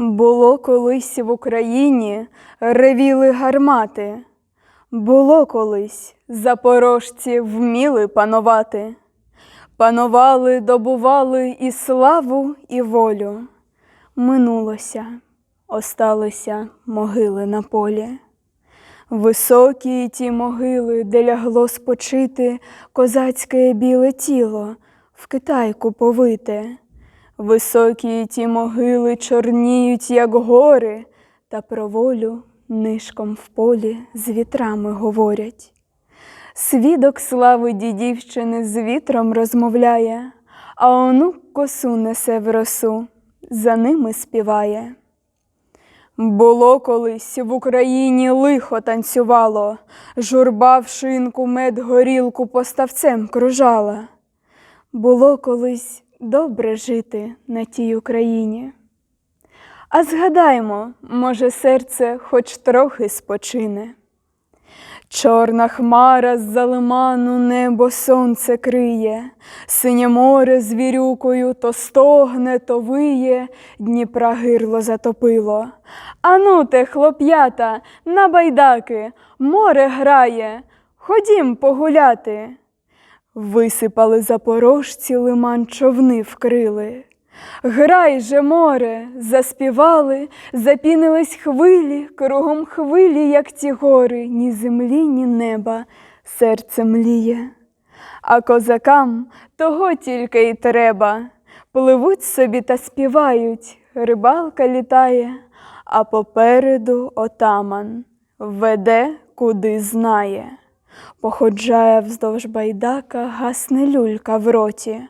Було колись в Україні ревіли гармати, було колись запорожці вміли панувати, панували, добували і славу, і волю. Минулося, осталися могили на полі. Високі ті могили, де лягло спочити козацьке біле тіло, в Китайку повите. Високі ті могили чорніють, як гори, та про волю нишком в полі з вітрами говорять. Свідок слави дідівщини з вітром розмовляє, а онук косу несе в росу, за ними співає. Було колись в Україні лихо танцювало, журба в шинку мед горілку поставцем кружала. Було колись добре жити на тій Україні. А згадаймо, може, серце хоч трохи спочине. Чорна хмара з-за лиману небо сонце криє, синє море з вірюкою то стогне, то виє, Дніпра гирло затопило. Ану те, хлоп'ята, на байдаки, море грає, ходім погуляти. Висипали запорожці лиман човни вкрили. Грай же, море, заспівали, запінились хвилі, кругом хвилі, як ті гори, ні землі, ні неба, серце мліє. А козакам того тільки й треба. Пливуть собі та співають, рибалка літає, а попереду отаман веде, куди знає. Походжає вздовж байдака, гасне люлька в роті,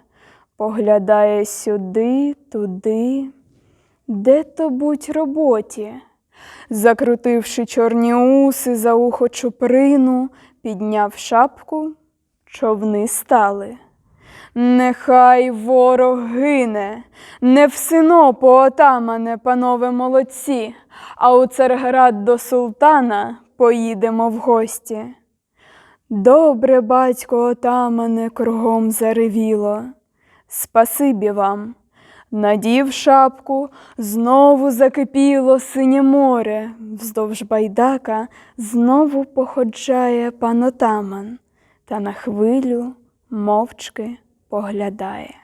поглядає сюди, туди, де то будь роботі. Закрутивши чорні уси за ухо чуприну, підняв шапку, човни стали. Нехай ворог гине, не в Синопу, отамане, панове молодці, а у Царград до султана поїдемо в гості. Добре, батько отамане, кругом заревіло. Спасибі вам. Надів шапку, знову закипіло синє море, вздовж байдака знову походжає пан отаман, та на хвилю мовчки поглядає.